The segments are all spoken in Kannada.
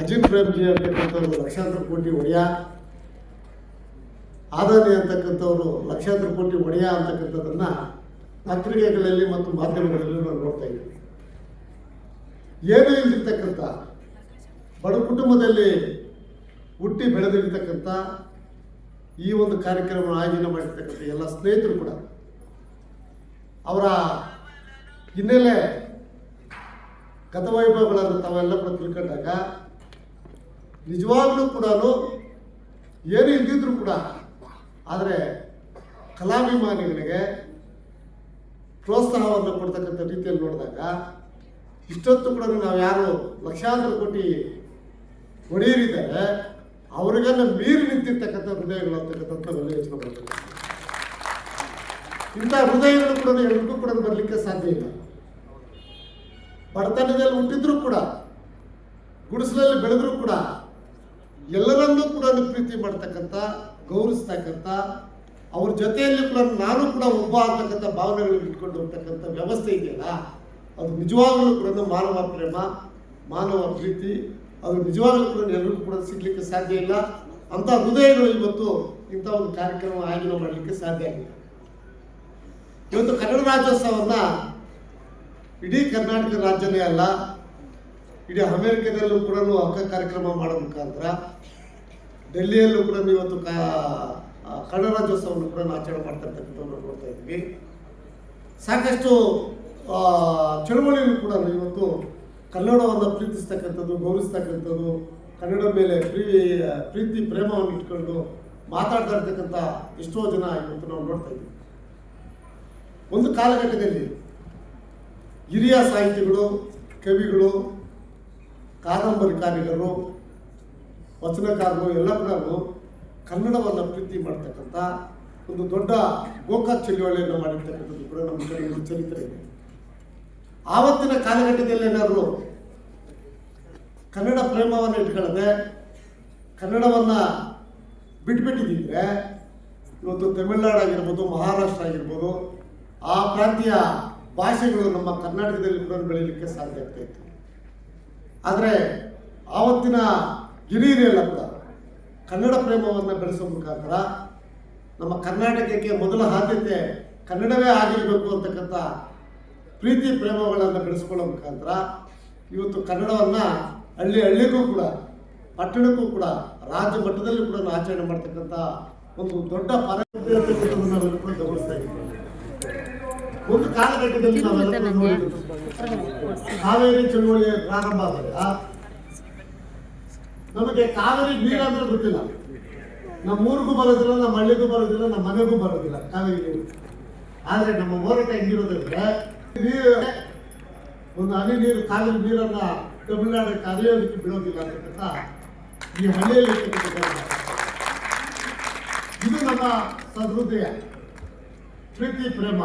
ಅಜಿತ್ ಪ್ರೇಮ್ಜಿ ಅಂತಕ್ಕಂಥವ್ರು ಲಕ್ಷಾಂತರ ಕೋಟಿ ಒಡೆಯ. ಆದಾನಿ ಅಂತಕ್ಕಂಥವ್ರು ಲಕ್ಷಾಂತರ ಕೋಟಿ ಒಡೆಯ ಅಂತಕ್ಕಂಥದ್ದನ್ನ ಪತ್ರಿಕೆಗಳಲ್ಲಿ ಮತ್ತು ಮಾಧ್ಯಮಗಳಲ್ಲಿ ನಾವು ನೋಡ್ತಾ ಇದ್ದೀವಿ. ಏನೂ ಇಲ್ದಿರ್ತಕ್ಕಂಥ, ಬಡ ಕುಟುಂಬದಲ್ಲಿ ಹುಟ್ಟಿ ಬೆಳೆದಿರ್ತಕ್ಕಂಥ ಈ ಒಂದು ಕಾರ್ಯಕ್ರಮ ಆಯೋಜನೆ ಮಾಡಿರ್ತಕ್ಕಂಥ ಎಲ್ಲ ಸ್ನೇಹಿತರು ಕೂಡ, ಅವರ ಹಿನ್ನೆಲೆ ಗತವೈಭವಗಳನ್ನು ತಾವೆಲ್ಲ ಕೂಡ ತಿಳ್ಕೊಂಡಾಗ ನಿಜವಾಗ್ಲೂ ಕೂಡ ಏನು ಇಲ್ದಿದ್ರು ಕೂಡ, ಆದರೆ ಕಲಾಭಿಮಾನಿಗಳಿಗೆ ಪ್ರೋತ್ಸಾಹವನ್ನು ಕೊಡ್ತಕ್ಕಂಥ ರೀತಿಯಲ್ಲಿ ನೋಡಿದಾಗ ಇಷ್ಟೊತ್ತು ಕೂಡ ನಾವು ಯಾರು ಲಕ್ಷಾಂತರ ಕೋಟಿ ಒಡೆಯರಿದ್ದಾರೆ ಅವರಿಗೆಲ್ಲ ಮೀರಿ ನಿಂತಿರ್ತಕ್ಕಂಥ ಹೃದಯಗಳು ಅಂತಕ್ಕಂಥ ನಾವೆಲ್ಲ ಯೋಚನೆ ಇಂಥ ಹೃದಯಗಳು ಕೂಡ ಎಲ್ಲರಿಗೂ ಕೂಡ ಬರಲಿಕ್ಕೆ ಸಾಧ್ಯ ಇಲ್ಲ. ಬಡತನದಲ್ಲಿ ಹುಟ್ಟಿದ್ರು ಕೂಡ, ಗುಡಿಸಲಲ್ಲಿ ಬೆಳೆದ್ರು ಕೂಡ, ಎಲ್ಲರನ್ನೂ ಕೂಡ ಪ್ರೀತಿ ಮಾಡ್ತಕ್ಕಂಥ, ಗೌರವಿಸ್ತಕ್ಕಂಥ, ಅವ್ರ ಜೊತೆಯಲ್ಲಿ ಕೂಡ ನಾನು ಕೂಡ ಒಬ್ಬ ಅಂತಕ್ಕಂಥ ಭಾವನೆಗಳನ್ನು ಇಟ್ಕೊಂಡು ಹೋಗ್ತಕ್ಕಂಥ ವ್ಯವಸ್ಥೆ ಇದೆಯಲ್ಲ, ಅದು ನಿಜವಾಗಲೂ ಕೂಡ ಮಾನವ ಪ್ರೇಮ, ಮಾನವ ಪ್ರೀತಿ, ಅದು ನಿಜವಾಗಲೂ ಕೂಡ ಎಲ್ಲರಿಗೂ ಕೂಡ ಸಿಗ್ಲಿಕ್ಕೆ ಸಾಧ್ಯ ಇಲ್ಲ. ಅಂಥ ಹೃದಯಗಳು ಇವತ್ತು ಇಂಥ ಒಂದು ಕಾರ್ಯಕ್ರಮ ಆಯೋಜನೆ ಮಾಡಲಿಕ್ಕೆ ಸಾಧ್ಯ ಆಗಿದೆ ಇವತ್ತು ಕನ್ನಡ ರಾಜ್ಯೋತ್ಸವನ್ನ ಇಡೀ ಕರ್ನಾಟಕ ರಾಜ್ಯನೇ ಅಲ್ಲ, ಇಡೀ ಅಮೆರಿಕದಲ್ಲೂ ಕೂಡ ಹಕ್ಕ ಕಾರ್ಯಕ್ರಮ ಮಾಡೋ ಮುಖಾಂತರ ಡೆಲ್ಲಿಯಲ್ಲೂ ಕೂಡ ಇವತ್ತು ಕಾ ಕನ್ನಡ ಕೂಡ ಆಚರಣೆ ಮಾಡ್ತಾ ನೋಡ್ತಾ ಇದ್ವಿ. ಸಾಕಷ್ಟು ಚಳುವಳಿಯಲ್ಲೂ ಕೂಡ ಇವತ್ತು ಕನ್ನಡವನ್ನು ಪ್ರೀತಿಸ್ತಕ್ಕಂಥದ್ದು, ಗೌರವಿಸ್ತಕ್ಕಂಥದ್ದು, ಕನ್ನಡ ಮೇಲೆ ಪ್ರೀ, ಪ್ರೀತಿ, ಪ್ರೇಮವನ್ನು ಇಟ್ಕೊಂಡು ಮಾತಾಡ್ತಾ ಇರ್ತಕ್ಕಂಥ ಎಷ್ಟೋ ಜನ ಇವತ್ತು ನಾವು ನೋಡ್ತಾ ಇದ್ದೀವಿ. ಒಂದು ಕಾಲಘಟ್ಟದಲ್ಲಿ ಹಿರಿಯ ಸಾಹಿತಿಗಳು, ಕವಿಗಳು ಕಾದಂಬರಿಕಾರಿಗರು ವಚನಕಾರರು, ಎಲ್ಲ ಕೂಡ ಕನ್ನಡವನ್ನು ಪ್ರೀತಿ ಮಾಡ್ತಕ್ಕಂಥ ಒಂದು ದೊಡ್ಡ ಗೋಕಾ ಚಳುವಳಿಯನ್ನು ಮಾಡಿರ್ತಕ್ಕಂಥದ್ದು ಕೂಡ ನಮ್ಮ ಕಡೆ ಒಂದು ಚರಿತ್ರೆ ಇದೆ. ಆವತ್ತಿನ ಕಾಲಘಟ್ಟದಲ್ಲಿ ಏನಾದರೂ ಕನ್ನಡ ಪ್ರೇಮವನ್ನು ಇಟ್ಕೊಳ್ಳದೆ ಕನ್ನಡವನ್ನು ಬಿಟ್ಬಿಟ್ಟಿದ್ದಿದ್ರೆ ಇವತ್ತು ತಮಿಳುನಾಡು ಆಗಿರ್ಬೋದು, ಮಹಾರಾಷ್ಟ್ರ ಆಗಿರ್ಬೋದು, ಆ ಪ್ರಾಂತೀಯ ಭಾಷೆಗಳು ನಮ್ಮ ಕರ್ನಾಟಕದಲ್ಲಿ ಕೂಡ ಬೆಳೀಲಿಕ್ಕೆ ಸಾಧ್ಯ ಆಗ್ತಾ ಇತ್ತು. ಆದರೆ ಆವತ್ತಿನ ಹಿರಿಯರೆಲ್ಲ ಕೂಡ ಕನ್ನಡ ಪ್ರೇಮವನ್ನು ಬೆಳೆಸೋ ಮುಖಾಂತರ ನಮ್ಮ ಕರ್ನಾಟಕಕ್ಕೆ ಮೊದಲ ಆದ್ಯತೆ ಕನ್ನಡವೇ ಆಗಿರಬೇಕು ಅಂತಕ್ಕಂಥ ಪ್ರೀತಿ ಪ್ರೇಮಗಳನ್ನು ಬೆಳೆಸ್ಕೊಳ್ಳೋ ಮುಖಾಂತರ ಇವತ್ತು ಕನ್ನಡವನ್ನು ಹಳ್ಳಿ ಹಳ್ಳಿಗೂ ಕೂಡ, ಪಟ್ಟಣಕ್ಕೂ ಕೂಡ, ರಾಜ್ಯ ಮಟ್ಟದಲ್ಲಿ ಕೂಡ ಆಚರಣೆ ಮಾಡ್ತಕ್ಕಂಥ ಒಂದು ದೊಡ್ಡ ಪರಂಪರೆ ಅಂತಕ್ಕಂಥದ್ದನ್ನ ನಾವೆಲ್ಲ ಕೂಡ ಗಮನಿಸ್ತಾ ಇದ್ದೀವಿ ಒಂದು ಕಾಲಘಟ್ಟದಲ್ಲಿ ನಾವೆಲ್ಲ ಕೂಡ ನೋಡಿದ್ದೀವಿ. ಕಾವೇರಿ ಚಳುವಳಿ ಪ್ರಾರಂಭ ಆದಾಗ ನಮಗೆ ಕಾವೇರಿ ನೀರಂದ್ರೆ ಗೊತ್ತಿಲ್ಲ ನಮ್ಮ ಊರಿಗೂ ಬರೋದಿಲ್ಲ ನಮ್ಮ ಹಳ್ಳಿಗೂ ಬರೋದಿಲ್ಲ ನಮ್ಮ ಮನೆಗೂ ಬರೋದಿಲ್ಲ ಕಾವೇರಿ ನೀರು ಆದ್ರೆ ನಮ್ಮ ಹೋರಾಟ ಹೆಂಗಿರೋದಂದ್ರೆ ನೀರು ಒಂದು ಹನಿ ನೀರು ಕಾವೇರಿ ನೀರನ್ನ ತಮಿಳುನಾಡಿಗೆ ಕರೆಯೋದಕ್ಕೆ ಬಿಡೋದಿಲ್ಲ ಅಂತಕ್ಕಂಥ ಈ ಹಳ್ಳಿಯಲ್ಲಿ ಇರ್ತಕ್ಕಂಥ ಜನ. ಇದು ನಮ್ಮ ಸಹೃದಯ ಪ್ರೀತಿ ಪ್ರೇಮ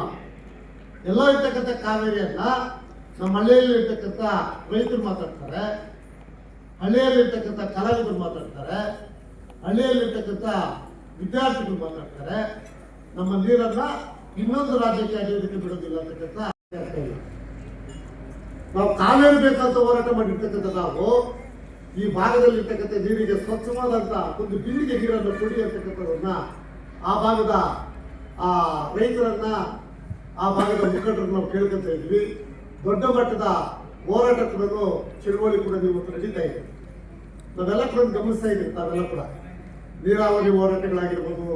ಎಲ್ಲ ಇರ್ತಕ್ಕಂಥ ಕಾವೇರಿಯನ್ನ ನಮ್ಮ ಹಳ್ಳಿಯಲ್ಲಿ ಇರ್ತಕ್ಕಂಥ ರೈತರು ಮಾತಾಡ್ತಾರೆ, ಹಳ್ಳಿಯಲ್ಲಿ ಇರ್ತಕ್ಕಂಥ ಕಲಾವಿದರು ಮಾತಾಡ್ತಾರೆ, ಹಳ್ಳಿಯಲ್ಲಿ ಇರ್ತಕ್ಕಂಥ ವಿದ್ಯಾರ್ಥಿಗಳು ಮಾತಾಡ್ತಾರೆ. ನಮ್ಮ ನೀರನ್ನ ಇನ್ನೊಂದು ರಾಜ್ಯಕ್ಕೆ ಅಡಿಯೋದಕ್ಕೆ ಬಿಡೋದಿಲ್ಲ ಅಂತಕ್ಕಂಥ ನಾವು ಕಾವೇರಿ ಬೇಕಂತ ಹೋರಾಟ ಮಾಡಿರ್ತಕ್ಕಂಥ ನಾವು, ಈ ಭಾಗದಲ್ಲಿ ಇರ್ತಕ್ಕಂಥ ನೀರಿಗೆ ಸ್ವಚ್ಛವಾದಂಥ ಒಂದು ಬಿಂದಿಗೆ ನೀರನ್ನು ಕೊಡಿ ಅಂತಕ್ಕಂಥದನ್ನ ಆ ಭಾಗದ ಆ ರೈತರನ್ನ ಆ ಭಾಗದ ಮುಖಂಡರನ್ನು ನಾವು ಕೇಳ್ಕೊಂತ ಇದ್ವಿ. ದೊಡ್ಡ ಮಟ್ಟದ ಹೋರಾಟ ಕೂಡ ಚಳುವಳಿ ಕೂಡ ನೀವು ನಡೀತಾ ಇದೆ ನಾವೆಲ್ಲ ಕೂಡ ಗಮನಿಸ್ತಾ ಇದ್ದೀವಿ ತಾವೆಲ್ಲ ಕೂಡ. ನೀರಾವರಿ ಹೋರಾಟಗಳಾಗಿರ್ಬೋದು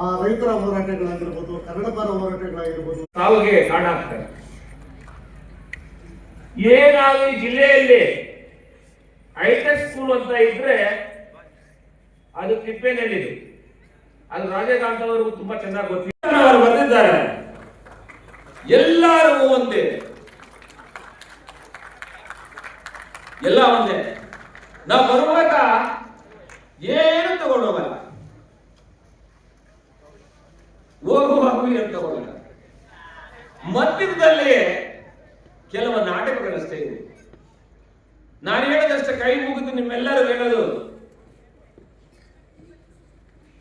ಆ ರೈತರ ಹೋರಾಟಗಳಾಗಿರ್ಬೋದು ಕನ್ನಡ ಪರ ಹೋರಾಟಗಳಾಗಿರ್ಬೋದು. ಸಾವಿಗೆ ಕಾರಣ ಆಗ್ತದೆ ಏನಾದ್ರು ಈ ಜಿಲ್ಲೆಯಲ್ಲಿ ಹೈಟೆಕ್ ಸ್ಕೂಲ್ ಅಂತ ಇದ್ರೆ ಅದು ತಿಪ್ಪೇನಹಳ್ಳಿದು ಅದು ರಾಜಕಾಂತ್ ಅವರಿಗೂ ತುಂಬಾ ಚೆನ್ನಾಗಿ ಗೊತ್ತಿದೆ. ಅವರು ಎಲ್ಲರಿಗೂ ಒಂದೇ. ಎಲ್ಲ ಒಂದೇ. ನಾವು ಬರುವಾಗ ಏನು ತಗೊಂಡು ಹೋಗಲ್ಲ ಹೋಗುವಾಗ ಏನು ತಗೊಳ್ಳಲ್ಲ ಮಧ್ಯದಲ್ಲಿ ಕೆಲವು ನಾಟಕಗಳಷ್ಟೇ ಇದೆ ನಾನು ಹೇಳೋದಷ್ಟೇ ಕೈ ಮುಗಿದು ನಿಮ್ಮೆಲ್ಲರೂ ಹೇಳೋದು.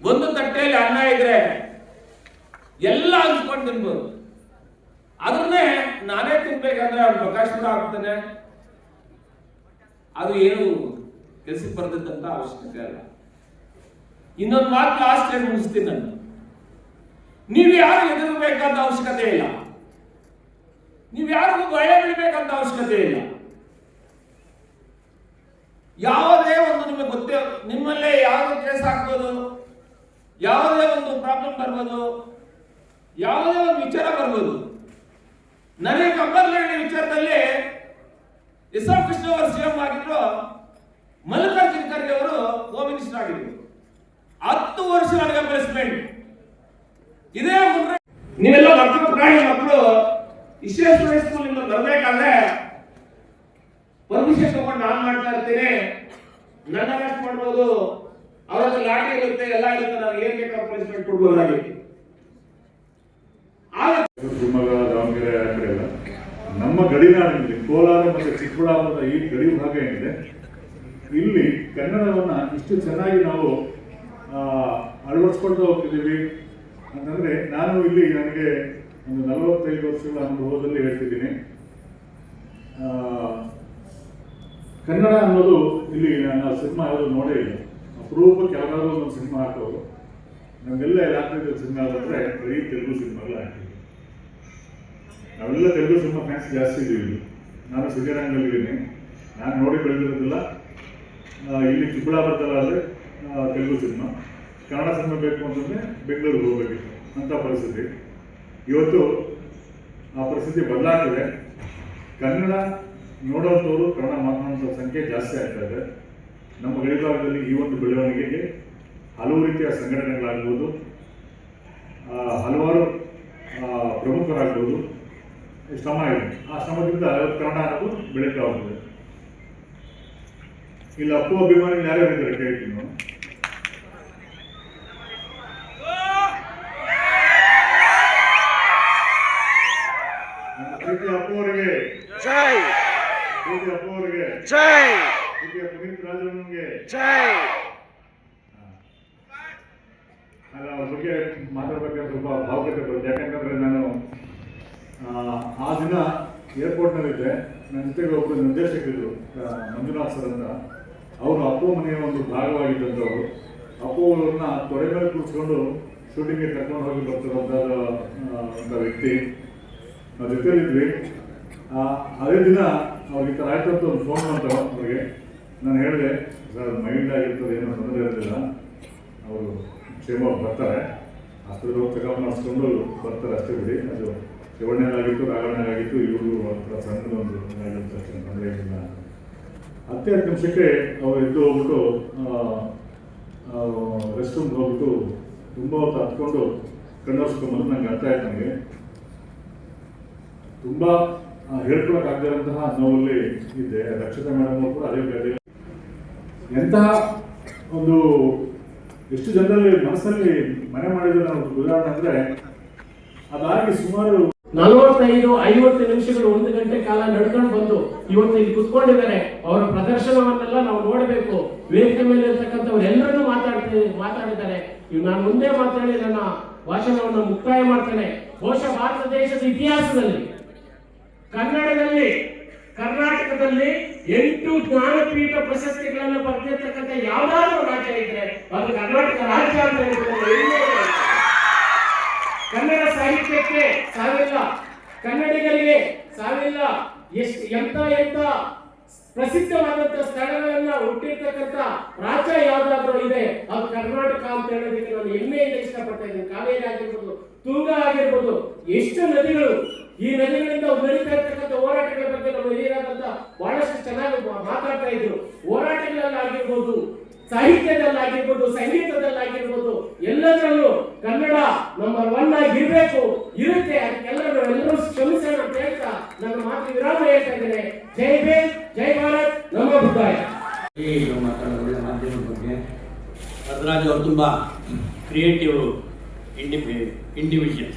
ಒಂದು ತಟ್ಟೆಯಲ್ಲಿ ಅನ್ನ ಇದ್ರೆ ಎಲ್ಲ ಹಂಚ್ಕೊಂಡು ತಿನ್ಬೋದು. ಅದನ್ನೇ ನಾನೇ ತಿನ್ಬೇಕಂದ್ರೆ ಅವ್ನು ಕೂಡ ಆಗ್ತಾನೆ ಅದು ಏನು ಕೆಲಸಕ್ಕೆ ಬರ್ತಿದ್ದಂತ ಅವಶ್ಯಕತೆ ಅಲ್ಲ. ಇನ್ನೊಂದು ಮಾತು ಲಾಸ್ಟ್ ಏನು ಮುಗಿಸ್ತೀನಿ ನಾನು. ನೀವು ಯಾರು ಎದುರಬೇಕಂತ ಅವಶ್ಯಕತೆ ಇಲ್ಲ. ನೀವು ಯಾರಿಗೂ ಭಯ ಬೀಳ್ಬೇಕಂತ ಅವಶ್ಯಕತೆ ಇಲ್ಲ. ಯಾವುದೇ ಒಂದು ನಿಮಗೆ ಗೊತ್ತೇ, ನಿಮ್ಮಲ್ಲೇ ಯಾವುದೇ ಕೇಸ್ ಆಗ್ಬೋದು, ಯಾವುದೇ ಒಂದು ಪ್ರಾಬ್ಲಮ್ ಬರ್ಬೋದು, ಯಾವುದೇ ಒಂದು ವಿಚಾರ ಬರ್ಬೋದು. ನನಗೆ ಕಂಬರ್ಲಹಳ್ಳಿ ವಿಚಾರದಲ್ಲಿ ಆರ್ ಕೃಷ್ಣ ಅವರು ಸಿಎಂ ಆಗಿದ್ರು, ಮಲ್ಲಿಕಾರ್ಜುನ ಖರ್ಗೆ ಅವರು ಹೋಮ್ ಮಿನಿಸ್ಟರ್ ಆಗಿದ್ರು. ಹತ್ತು ವರ್ಷ ನನಗೆ ಪ್ಲೇಸ್ಮೆಂಟ್ ಇದೇ ಮುಂದೆ ನೀವೆಲ್ಲ ಮಕ್ಕಳು ಪ್ರಾಣಿ ಮಕ್ಕಳು, ವಿಶ್ವೇಶ್ವರ ಸ್ಕೂಲ್ ನಿಮ್ಮ ಬರಬೇಕಾದ್ರೆ ಪರ್ಮಿಷನ್ ತಗೊಂಡು ನಾನು ಮಾಡ್ತಾ ಇರ್ತೀನಿ. ನನ್ನ ಅರೆಸ್ಟ್ ಮಾಡ್ಬೋದು. ಅವ್ರ ಲಾಟಿ ಇರುತ್ತೆ, ಎಲ್ಲ ಇರುತ್ತೆ, ನಾನು ಏನ್ ಬೇಕಾದ ಪ್ಲೇಸ್ಮೆಂಟ್ ಕೊಡ್ಬೋದಾಗಿತ್ತು ಆ ಕಡೆ ಎಲ್ಲ ನಮ್ಮ ಗಡಿನಾಡಿನಲ್ಲಿ ಕೋಲಾರ ಮತ್ತು ಚಿಕ್ಕಬಳ್ಳಾಪುರದ ಈ ಗಡಿ ಭಾಗ ಏನಿದೆ ಇಲ್ಲಿ ಕನ್ನಡವನ್ನ ಇಷ್ಟು ಚೆನ್ನಾಗಿ ನಾವು ಅಳವಡಿಸ್ಕೊಳ್ತಾ ಹೋಗ್ತಿದ್ದೀವಿ ಅಂತಂದ್ರೆ ನಾನು ಇಲ್ಲಿ ನನಗೆ ಒಂದು ನಲವತ್ತೈದು ವರ್ಷಗಳ ಅನುಭವದಲ್ಲಿ ಹೇಳ್ತಿದ್ದೀನಿ. ಕನ್ನಡ ಅನ್ನೋದು ಇಲ್ಲಿ ನಾನು ಸಿನಿಮಾ ಯಾವುದು ನೋಡೇ ಇಲ್ಲ. ಅಪರೂಪಕ್ಕೆ ಯಾವ್ದಾದ್ರು ಒಂದು ಸಿನಿಮಾ ಹಾಕೋದು. ನಮಗೆಲ್ಲ ರಾತ್ರಿ ಸಿನಿಮಾ ಬಂದ್ರೆ ಬರೀ ತೆಲುಗು ಸಿನಿಮಾಗಳು ಹಾಕಿದ್ವಿ ನಾವೆಲ್ಲ ತೆಲುಗು ಸಿನಿಮಾ ಫ್ಯಾನ್ಸ್ ಜಾಸ್ತಿ ಇದ್ದೀವಿ. ನಾನು ಸಿದ್ದರಂಗಲ್ಲಿದ್ದೀನಿ ನಾನು ನೋಡಿ ಬೆಳೆದಿರೋದಿಲ್ಲ. ಇಲ್ಲಿ ಚಿಕ್ಕಬಳ್ಳಾಪುರದಲ್ಲಾದರೆ ತೆಲುಗು ಸಿನಿಮಾ ಕನ್ನಡ ಸಿನಿಮಾ ಬೇಕು ಅಂತಂದರೆ ಬೆಂಗಳೂರಿಗೆ ಹೋಗಬೇಕಿತ್ತು ಅಂಥ ಪರಿಸ್ಥಿತಿ. ಇವತ್ತು ಆ ಪರಿಸ್ಥಿತಿ ಬದಲಾಗ್ತಿದೆ. ಕನ್ನಡ ನೋಡೋಂಥವ್ರು ಕನ್ನಡ ಮಾತನಾಡುವಂಥ ಸಂಖ್ಯೆ ಜಾಸ್ತಿ ಆಗ್ತಾ ಇದೆ. ನಮ್ಮ ಗಡಿಭಾಗದಲ್ಲಿ ಈ ಒಂದು ಬೆಳವಣಿಗೆಗೆ ಹಲವು ರೀತಿಯ ಸಂಘಟನೆಗಳಾಗ್ಬೋದು ಹಲವಾರು ಪ್ರಮುಖರಾಗ್ಬೋದು. ಶ್ರಮ ಇದೆ ಆ ಇವತ್ತು ಕನ್ನಡ ಅನ್ನೋದು ಬೆಳೀತಾ ಹೋಗ್ತದೆ ಇಲ್ಲಿ ಅಪ್ಪು ಅಭಿಮಾನಿಗಳು ಯಾರ್ಯಾರು ಇದ್ದಾರೆ ಕೇಳ್ತೀನಿ ನಾನು ನನ್ನ ಪ್ರೀತಿ ಅಪ್ಪು ಅವರಿಗೆ ಜೈ ಪ್ರೀತಿ ಅಪ್ಪು ಅವರಿಗೆ ಜೈ ಪ್ರೀತಿಯ ಪುನೀತ್ ರಾಜಣ್ಣನಿಗೆ ಜೈ ಅಲ್ಲ ಅವ್ರ ಬಗ್ಗೆ ಮಾತಾಡ್ಬೇಕಾದ್ರೆ ಸ್ವಲ್ಪ ಭಾವುಕತೆ ಬರುತ್ತೆ ಯಾಕಂತಂದ್ರೆ ನಾನು ಆ, ಆ ದಿನ ನನ್ನ ಜೊತೆಗೆ ಒಬ್ಬರು ನಿರ್ದೇಶಕರು ಮಂಜುನಾಥ್ ಸರ್ ಅಂತ. ಅವರು ಅಪ್ಪು ಮನೆಯ ಒಂದು ಭಾಗವಾಗಿದ್ದಂಥವ್ರು ಅಪ್ಪು ಅವರನ್ನ ತೊಡೆ ಮೇಲೆ ಕೂರಿಸ್ಕೊಂಡು ಶೂಟಿಂಗ್ಗೆ ಕರ್ಕೊಂಡು ಹೋಗಿ ಬರ್ತಿರೋಂಥ ಅಂತ ವ್ಯಕ್ತಿ. ನಾವು ಜೊತೆಲಿದ್ವಿ. ಆ, ಅದೇ ದಿನ ಅವ್ರಿಗೆ ಈ ಥರ ಆಯ್ತು ಅಂತ ಒಂದು ಫೋನ್ ಬಂತು ಅವ್ರಿಗೆ. ನಾನು ಹೇಳಿದೆ ಸರ್ ಮೈಂಡ್ ಆಗಿರ್ತದೆ ಏನೋ ತೊಂದರೆ ಇರಲಿಲ್ಲ. ಅವರು ಕ್ಷೇಮವಾಗಿ ಬರ್ತಾರೆ. ಆಸ್ಪತ್ರೆಗೆ ಹೋಗಿ ಚೆಕಪ್ ಮಾಡಿಸ್ಕೊಂಡು ಬರ್ತಾರೆ ಅಷ್ಟೇ ಬಿಡಿ ಅದು ಶಿವಣ್ಣನಾಗಿತ್ತು ರಾಘಣ್ಣನಾಗಿತ್ತು ಇವರು ಹತ್ರ ಸಣ್ಣದ ಒಂದು ಅಷ್ಟೇ ತೊಂದರೆ ಏನಿಲ್ಲ ಹತ್ತೇ ಹತ್ತು ನಿಮಿಷಕ್ಕೆ ಅವ್ರು ಎದ್ದು ಹೋಗ್ಬಿಟ್ಟು ರೆಸ್ಟ್ ರೂಮ್ಗೆ ಹೋಗ್ಬಿಟ್ಟು ತುಂಬ ಹೊತ್ತು ಹತ್ಕೊಂಡು ಕಣ್ಣೋರ್ಸ್ಕೊಂಬಂದು ನಂಗೆ ಅರ್ಥ ಆಯ್ತು ನನಗೆ. ತುಂಬ ಹೇಳ್ಕೊಳಕ್ಕಾಗದಿರೋಂತಹ ನೋವಲ್ಲಿ ಇದೆ ರಕ್ಷಿತಾ ಮೇಡಮ್ ಕೂಡ ಅದೇ ಬೇರೆ ಎಂತಹ ಒಂದು, ಎಷ್ಟು ಜನರಲ್ಲಿ ಮನಸ್ಸಲ್ಲಿ ಮನೆ ಮಾಡಿದ್ರೆ ನಾವು ಉದಾಹರಣೆ ಅಂದ್ರೆ ಅದಾಗಿ ಸುಮಾರು ನಲವತ್ತೈದು, ಐವತ್ತು ನಿಮಿಷಗಳು ಒಂದು ಗಂಟೆ ಕಾಲ ನಡ್ಕೊಂಡು ಬಂದು ಇವತ್ತು ಇಲ್ಲಿ ಕುತ್ಕೊಂಡಿದ್ದಾರೆ. ಅವರ ಪ್ರದರ್ಶನವನ್ನೆಲ್ಲ ನಾವು ನೋಡಬೇಕು. ವೇದಿಕೆ ಮೇಲೆ ಇರ್ತಕ್ಕಂಥವ್ರು ಎಲ್ಲರನ್ನೂ ಮಾತಾಡ್ತಾ ಮಾತಾಡಿದ್ದಾರೆ. ಇವ್ ನಾನು ಮುಂದೆ ಮಾತಾಡಿ ನನ್ನ ಭಾಷಣವನ್ನು ಮುಕ್ತಾಯ ಮಾಡ್ತೇನೆ. ಬಹುಶಃ ಭಾರತ ದೇಶದ ಇತಿಹಾಸದಲ್ಲಿ, ಕನ್ನಡದಲ್ಲಿ, ಕರ್ನಾಟಕದಲ್ಲಿ ಎಂಟು ಜ್ಞಾನಪೀಠ ಪ್ರಶಸ್ತಿಗಳನ್ನು ಪಡೆದಿರ್ತಕ್ಕಂಥ ಯಾವ್ದಾದ್ರು ರಾಜ್ಯ ಇದ್ರೆ ಅದು ಕರ್ನಾಟಕ ರಾಜ್ಯ ಅಂತ ಹೇಳ್ತಾರೆ. ಕನ್ನಡ ಸಾಹಿತ್ಯಕ್ಕೆ ಸಾವಿಲ್ಲ. ಕನ್ನಡಿಗರಿಗೆ ಸಾವಿಲ್ಲ. ಎಷ್ಟು ಎಂತ ಎಂತ ಪ್ರಸಿದ್ಧವಾದಂತಹ ಸ್ಥಳಗಳನ್ನ ಹುಟ್ಟಿರ್ತಕ್ಕಂಥ ರಾಜ್ಯ ಯಾವ್ದಾದ್ರು ಇದೆ, ಅದು ಕರ್ನಾಟಕ ಅಂತ ಹೇಳೋದಕ್ಕೆ ನಾನು ಹೆಮ್ಮೆಯಿಂದ ಇಷ್ಟಪಡ್ತಾ ಇದ್ದೀನಿ. ಕಾವೇರಿ ಆಗಿರ್ಬೋದು, ತುಂಗ ಆಗಿರ್ಬೋದು, ಎಷ್ಟು ನದಿಗಳು, ಈ ನದಿಗಳಿಂದ ನಡೀತಾ ಇರ್ತಕ್ಕಂಥ ಹೋರಾಟಗಳ ಬಗ್ಗೆ ನಮ್ಮ ಹಿರಿಯರಾದಂತ ಬಹಳಷ್ಟು ಚೆನ್ನಾಗಿ ಮಾತಾಡ್ತಾ ಇದ್ರು. ಹೋರಾಟಗಳಲ್ಲಿ ಆಗಿರ್ಬೋದು ಸಾಹಿತ್ಯದಲ್ಲಿ ಆಗಿರ್ಬೋದು ಸಂಗೀತದಲ್ಲಿ ಆಗಿರ್ಬೋದು ಎಲ್ಲದರಲ್ಲೂ ಕನ್ನಡ ನಂಬರ್ ಒನ್ ಆಗಿರ್ಬೇಕು, ಇರುತ್ತೆ. ಎಲ್ಲರೂ ಎಲ್ಲರೂ ಶ್ರಮಿಸೋಣ ಅಂತ ಹೇಳ್ತಾ ನನ್ನ ಮಾತು ವಿರಾಮ ಹೇಳ್ತಾ ಜೈ ಭೀಮ್, ಜೈ ಭಾರತ್, ನಮ್ಮ ಅಭಿಪ್ರಾಯ. ಈಗ ಮಾತಾಡೋ ಮಾಧ್ಯಮದ ಬಗ್ಗೆ ವರದರಾಜ್ ಅವರು ತುಂಬ ಕ್ರಿಯೇಟಿವ್ ಇಂಡಿ ಇಂಡಿವಿಜುವಲ್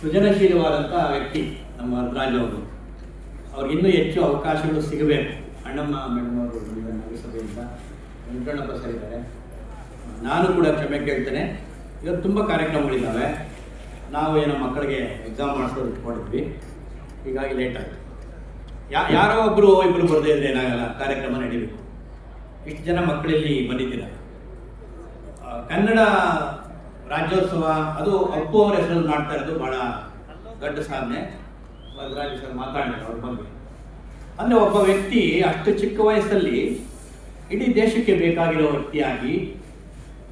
ಸೃಜನಶೀಲವಾದಂಥ ವ್ಯಕ್ತಿ ನಮ್ಮ ಅದರಾಜ್ ಅವರು. ಅವ್ರಿಗಿನ್ನೂ ಹೆಚ್ಚು ಅವಕಾಶಗಳು ಸಿಗಬೇಕು. ಅಣ್ಣಮ್ಮ, ಮೇಡಮ್ ಅವರು ಬಂದಿದ್ದಾರೆ ವೆಂಕಟಣ್ಣಪ್ಪ ಸರ್ ಇದ್ದಾರೆ. ನಾನು ಕೂಡ ಕ್ಷಮೆ ಕೇಳ್ತೇನೆ. ಇವತ್ತು ತುಂಬ ಕಾರ್ಯಕ್ರಮಗಳಿದ್ದಾವೆ. ನಾವು ಏನೋ ಮಕ್ಕಳಿಗೆ ಎಕ್ಸಾಮ್ ಮಾಡಿಸೋದು ಇಟ್ಕೊಂಡಿದ್ವಿ ಹೀಗಾಗಿ ಲೇಟ್ ಆಯಿತು. ಯಾ, ಯಾರೋ ಒಬ್ಬರು ಇಬ್ಬರು ಬರದೇ ಇದ್ರೆ ಏನಾಗಲ್ಲ ಕಾರ್ಯಕ್ರಮ ನಡೀಬೇಕು. ಇಷ್ಟು ಜನ ಮಕ್ಕಳಲ್ಲಿ ಬಂದಿದ್ದೀರ? ಕನ್ನಡ ರಾಜ್ಯೋತ್ಸವ, ಅದು ಅಪ್ಪು ಅವರ ಹೆಸರಲ್ಲಿ ಮಾಡ್ತಾ ಇರೋದು ಭಾಳ ದೊಡ್ಡ ಸಾಧನೆ. ಸರ್ ಮಾತಾಡಿದ್ರು, ಅವ್ರ ಬಗ್ಗೆ ಅಂದರೆ ಒಬ್ಬ ವ್ಯಕ್ತಿ ಅಷ್ಟು ಚಿಕ್ಕ ವಯಸ್ಸಲ್ಲಿ ಇಡೀ ದೇಶಕ್ಕೆ ಬೇಕಾಗಿರೋ ವ್ಯಕ್ತಿಯಾಗಿ,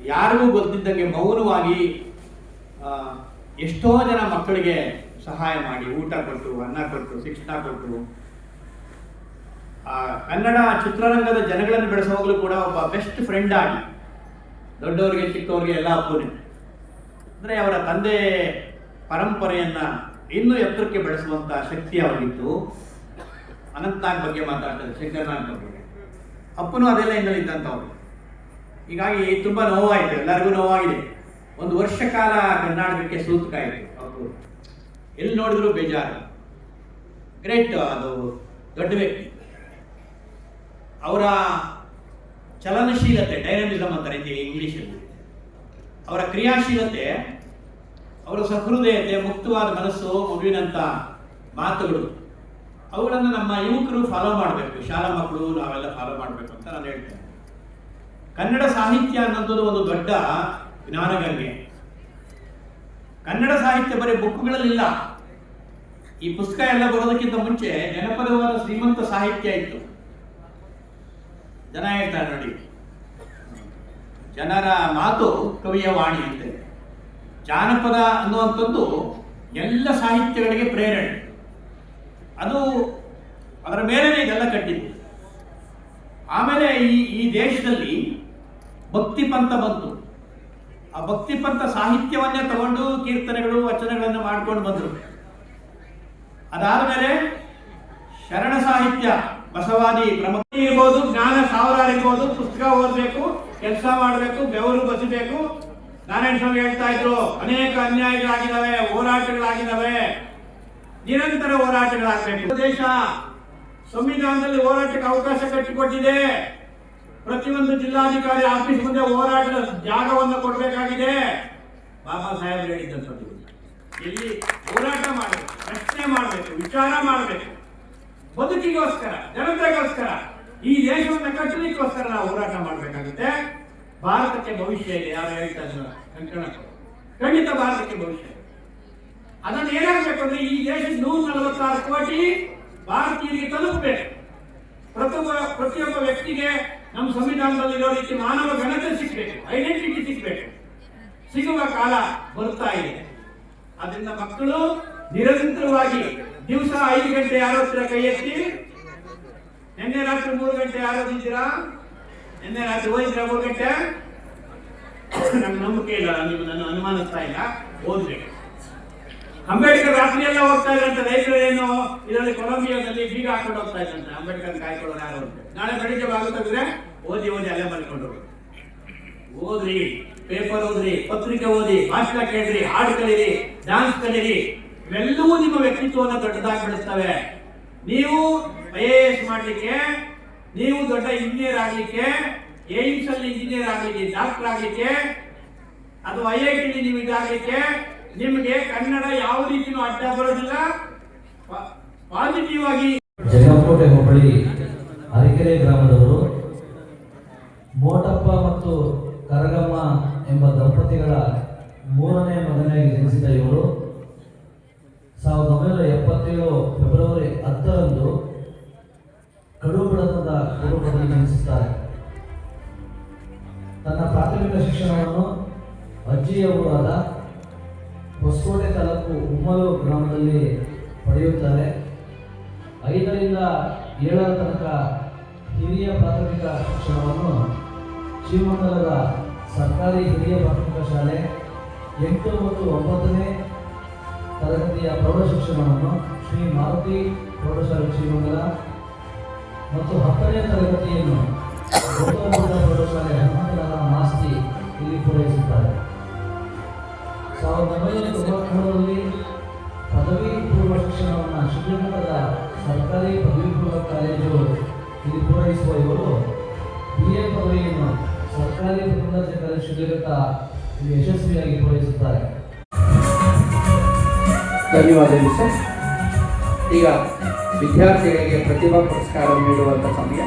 ಯಾರಿಗೂ ಗೊತ್ತಿದ್ದಂಗೆ ಮೌನವಾಗಿ ಎಷ್ಟೋ ಜನ ಮಕ್ಕಳಿಗೆ ಸಹಾಯ ಮಾಡಿ, ಊಟ ಕೊಟ್ಟು, ಅನ್ನ ಕೊಟ್ಟು, ಶಿಕ್ಷಣ ಕೊಟ್ಟು, ಆ, ಕನ್ನಡ ಚಿತ್ರರಂಗದ ಜನಗಳನ್ನು ಬೆಳೆಸುವಾಗಲೂ ಕೂಡ ಒಬ್ಬ ಬೆಸ್ಟ್ ಫ್ರೆಂಡ್ ಆಗಿ, ದೊಡ್ಡವರಿಗೆ, ಚಿಕ್ಕವರಿಗೆ ಎಲ್ಲ ಅಪ್ಪನೇ. ಅಂದರೆ ಅವರ ತಂದೆ ಪರಂಪರೆಯನ್ನ ಇನ್ನೂ ಎತ್ತರಕ್ಕೆ ಬೆಳೆಸುವಂಥ ಶಕ್ತಿ ಅವರಿತ್ತು ಅನಂತನಾಗ್ ಬಗ್ಗೆ ಮಾತಾಡ್ತಾರೆ, ಶಂಕರನಾಗ್ ಬಗ್ಗೆ. ಅಪ್ಪನೂ ಅದೆಲ್ಲ ಹಿಂದಲ್ಲಿ ಇದ್ದಂಥವ್ರು ಹೀಗಾಗಿ ತುಂಬಾ ನೋವಾಯಿತು, ಎಲ್ಲರಿಗೂ ನೋವಾಗಿದೆ. ಒಂದು ವರ್ಷ ಕಾಲ ಕರ್ನಾಟಕಕ್ಕೆ ಸೂತಕಾಯಿತು ಅವರು. ಎಲ್ಲಿ ನೋಡಿದ್ರು ಬೇಜಾರು. ಗ್ರೇಟ್ ಅದು, ದೊಡ್ಡ ವ್ಯಕ್ತಿ. ಅವರ ಚಲನಶೀಲತೆ, ಡೈನಮಿಸಮ್ ಅಂತ ರೀತಿಯಲ್ಲಿ ಇಂಗ್ಲೀಷಲ್ಲಿ. ಅವರ ಕ್ರಿಯಾಶೀಲತೆ, ಅವರ ಸಹೃದಯತೆ, ಮುಕ್ತವಾದ ಮನಸ್ಸು, ಮಗುವಿನಂತ ಮಾತುಗಳು. ಅವುಗಳನ್ನು ನಮ್ಮ ಯುವಕರು ಫಾಲೋ ಮಾಡಬೇಕು. ಶಾಲಾ ಮಕ್ಕಳು ನಾವೆಲ್ಲ ಫಾಲೋ ಮಾಡಬೇಕು ಅಂತ ನಾನು ಹೇಳ್ತೇನೆ. ಕನ್ನಡ ಸಾಹಿತ್ಯ ಅನ್ನೋದು ಒಂದು ದೊಡ್ಡ ಜ್ಞಾನಗಂಗೆ. ಕನ್ನಡ ಸಾಹಿತ್ಯ ಬರೀ ಬುಕ್ಗಳಲ್ಲಿಲ್ಲ ಈ ಪುಸ್ತಕ ಎಲ್ಲ ಬರೋದಕ್ಕಿಂತ ಮುಂಚೆ ಜನಪದವಾದ ಶ್ರೀಮಂತ ಸಾಹಿತ್ಯ ಇತ್ತು. ಜನ ಹೇಳ್ತಾರೆ ನೋಡಿ. ಜನರ ಮಾತು ಕವಿಯ ವಾಣಿ ಅಂತೆ. ಜಾನಪದ ಅನ್ನುವಂಥದ್ದು ಎಲ್ಲ ಸಾಹಿತ್ಯಗಳಿಗೆ ಪ್ರೇರಣೆ. ಅದು ಅದರ ಮೇಲೇ ಇದೆಲ್ಲ ಕಟ್ಟಿದ್ದು. ಆಮೇಲೆ ಈ ಈ ದೇಶದಲ್ಲಿ ಭಕ್ತಿ ಪಂಥ ಬಂತು. ಆ ಭಕ್ತಿ ಪಂಥ ಸಾಹಿತ್ಯವನ್ನೇ ತಗೊಂಡು ಕೀರ್ತನೆಗಳು, ವಚನಗಳನ್ನು ಮಾಡ್ಕೊಂಡು ಬಂದರು. ಅದಾದ ಮೇಲೆ ಶರಣ ಸಾಹಿತ್ಯ, ಬಸವಾದಿ ಪ್ರಮುಖ ಇರ್ಬೋದು, ಜ್ಞಾನ ಸಾವಿರಾರು ಇರ್ಬೋದು, ಪುಸ್ತಕ ಓದಬೇಕು, ಕೆಲಸ ಮಾಡಬೇಕು, ಬೆವರು ಬಸಿಬೇಕು. ನಾರಾಯಣ ಸ್ವಾಮಿ ಹೇಳ್ತಾ ಇದ್ರು, ಅನೇಕ ಅನ್ಯಾಯಗಳಾಗಿದ್ದಾವೆ, ಹೋರಾಟಗಳಾಗಿದ್ದಾವೆ. ನಿರಂತರ ಹೋರಾಟಗಳಾಗಬೇಕು. ದೇಶ ಸಂವಿಧಾನದಲ್ಲಿ ಹೋರಾಟಕ್ಕೆ ಅವಕಾಶ ಕಟ್ಟಿಕೊಟ್ಟಿದೆ. ಪ್ರತಿಯೊಂದು ಜಿಲ್ಲಾಧಿಕಾರಿ ಆಫೀಸ್ ಮುಂದೆ ಹೋರಾಟದ ಜಾಗವನ್ನು ಕೊಡಬೇಕಾಗಿದೆ. ಬಾಬಾ ಸಾಹೇಬ್ ಹೇಳಿದ್ದಂಥದ್ದು ಇಲ್ಲಿ ಹೋರಾಟ ಮಾಡಬೇಕು, ಪ್ರಶ್ನೆ ಮಾಡಬೇಕು, ವಿಚಾರ ಮಾಡಬೇಕು. ಬದುಕಿಗೋಸ್ಕರ, ಜನತೆಗೋಸ್ಕರ, ಈ ದೇಶವನ್ನು ಕಟ್ಟಲಿಕ್ಕೋಸ್ಕರ ನಾವು ಹೋರಾಟ ಮಾಡಬೇಕಾಗುತ್ತೆ. ಭಾರತಕ್ಕೆ ಭವಿಷ್ಯ ಇದೆ, ಯಾರು ಹೇಳ್ತಾ ಇದ್ದಾರೆ? ಕಂಕಣ. ಖಂಡಿತ ಭಾರತಕ್ಕೆ ಭವಿಷ್ಯ. ಅದನ್ನು ಏನಾಗಬೇಕು ಅಂದ್ರೆ ಈ ದೇಶದ ನೂರ ನಲವತ್ತಾರು ಕೋಟಿ ಭಾರತೀಯರಿಗೆ ತಲುಪಬೇಕು. ಪ್ರತಿಯೊಬ್ಬ ಪ್ರತಿಯೊಬ್ಬ ವ್ಯಕ್ತಿಗೆ ನಮ್ಮ ಸಂವಿಧಾನದಲ್ಲಿ ಇರೋ ರೀತಿ ಮಾನವ ಘನತೆ ಸಿಗ್ಬೇಕು ಐಡೆಂಟಿಟಿ ಸಿಗ್ಬೇಕು. ಸಿಗುವ ಕಾಲ ಬರ್ತಾ ಇದೆ. ಅದರಿಂದ ಮಕ್ಕಳು ನಿರಂತರವಾಗಿ ದಿವಸ ಐದು ಗಂಟೆ ಯಾರೋ ಕೈ ಎತ್ತಿ, ನಿನ್ನೆ ರಾತ್ರಿ ಮೂರು ಗಂಟೆ ಯಾರೋ ಇದ್ದೀರಾ ನಿನ್ನೆ ರಾತ್ರಿ ಓದಿದ್ರ ಮೂರು ಗಂಟೆ? ನಮ್ಗೆ ನಂಬಿಕೆ ಇಲ್ಲ ನೀವು ನನ್ನ ಅನುಮಾನಿಸ್ತಾ ಇಲ್ಲ ಓದ್ಬೇಕು ಅಂಬೇಡ್ಕರ್ ರಾತ್ರಿ ಎಲ್ಲ ಹೋಗ್ತಾ ಇದ್ರಂತೆ ರೈತರು ಏನು ಇದರಲ್ಲಿ ಕೊಲಂಬಿಯಾದಲ್ಲಿ ಬೀಗ ಹಾಕೊಂಡು ಹೋಗ್ತಾ ಇದ್ರಂತೆ. ಅಂಬೇಡ್ಕರ್ ಕಾಯ್ಕೊಳ್ಳೋರು ಯಾರು ಅಂತ. ನಾಳೆ ಬೆಳಿಗ್ಗೆ ಆಗುತ್ತಂದ್ರೆ ಓದಿ ಓದಿ, ಅಲ್ಲೇ ಮಲ್ಕೊಂಡು ಓದ್ರಿ ಪೇಪರ್ ಓದ್ರಿ, ಪತ್ರಿಕೆ ಓದಿ, ಭಾಷಣ ಕೇಳ್ರಿ, ಹಾಡು ಕಲೀರಿ ಡಾನ್ಸ್ ಕಲೀರಿ. ಇವೆಲ್ಲವೂ ನಿಮ್ಮ ವ್ಯಕ್ತಿತ್ವವನ್ನು ದೊಡ್ಡದಾಗಿ ಬೆಳೆಸ್ತವೆ ನೀವು ಐ ಎ ಎಸ್ ಮಾಡ್ಲಿಕ್ಕೆ, ನೀವು ದೊಡ್ಡ ಇಂಜಿನಿಯರ್ ಆಗಲಿಕ್ಕೆ, ಏಮ್ಸ್ ಅಲ್ಲಿ ಇಂಜಿನಿಯರ್ ಆಗಲಿಕ್ಕೆ ಡಾಕ್ಟರ್ ಆಗಲಿಕ್ಕೆ, ಅಥವಾ ಐ ಐ ಟಿ ನೀವು ಇದಾಗಲಿಕ್ಕೆ ನಿಮಗೆ ಕನ್ನಡ ಯಾವ ರೀತಿನೂ ಅಡ್ಡ ಬರೋದಿಲ್ಲ. ಪಾಸಿಟಿವ್ ಆಗಿ ಜಗಪೋಟೆ ಹೋಬಳಿ ಅರಕೆರೆ ಗ್ರಾಮದವರು ಮೋಟಪ್ಪ ಮತ್ತು ಕರಗಮ್ಮ ಎಂಬ ದಂಪತಿಗಳ ಮೂರನೇ ಮಗನಾಗಿ ಜನಿಸಿದ ಇವರು ಸಾವಿರದ ಒಂಬೈನೂರ ಎಪ್ಪತ್ತೇಳು ಫೆಬ್ರವರಿ ಹತ್ತರಂದು ಕಡುಬಡತನದ ಕುಟುಂಬದಲ್ಲಿ ಜನಿಸುತ್ತಾರೆ. ತನ್ನ ಪ್ರಾಥಮಿಕ ಶಿಕ್ಷಣವನ್ನು ಅಜ್ಜಿಯ ಊರಾದ ಹೊಸಕೋಟೆ ತಾಲೂಕು ಉಮ್ಮಲು ಗ್ರಾಮದಲ್ಲಿ ಪಡೆಯುತ್ತಾರೆ. ಐದರಿಂದ ಏಳರ ತನಕ ಹಿರಿಯ ಪ್ರಾಥಮಿಕ ಶಿಕ್ಷಣವನ್ನು ಶ್ರೀಮಂಗಲದ ಸರ್ಕಾರಿ ಹಿರಿಯ ಪ್ರಾಥಮಿಕ ಶಾಲೆ, ಎಂಟು ಮತ್ತು ಒಂಬತ್ತನೇ ತರಗತಿಯ ಪ್ರೌಢ ಶಿಕ್ಷಣವನ್ನು ಶ್ರೀ ಮಾರುತಿ ಪ್ರೌಢಶಾಲೆ ಶ್ರೀಮಂಗಲ ಮತ್ತು ಹತ್ತನೇ ತರಗತಿಯನ್ನು ಗೌತಮ ಪ್ರೌಢಶಾಲೆ ಹನುಮಂತನಗರ ಮಾಸ್ತಿ ಇಲ್ಲಿ ಪೂರೈಸುತ್ತಾರೆ. ಸಾವಿರದ ಒಂಬೈನೂರ ತೊಂಬತ್ಮೂರರಲ್ಲಿ ಪದವಿ ಪೂರ್ವ ಶಿಕ್ಷಣವನ್ನು ಶ್ರೀಮಠದ ಸರ್ಕಾರಿ ಪದವಿ ಪೂರ್ವ ಕಾಲೇಜು ಇಲ್ಲಿ ಪೂರೈಸುವ ಇವರು ಬಿ ಎ ಪದವಿಯನ್ನು ಸರ್ಕಾರಿ ಪ್ರಥಮ ದರ್ಜೆ ಕಾಲೇಜು ಇಲ್ಲಿ ಯಶಸ್ವಿಯಾಗಿ ಪೂರೈಸುತ್ತಾರೆ. ಧನ್ಯವಾದಗಳು ಸರ್. ಈಗ ವಿದ್ಯಾರ್ಥಿಗಳಿಗೆ ಪ್ರತಿಭಾ ಪುರಸ್ಕಾರ ನೀಡುವಂಥ ಸಮಯ.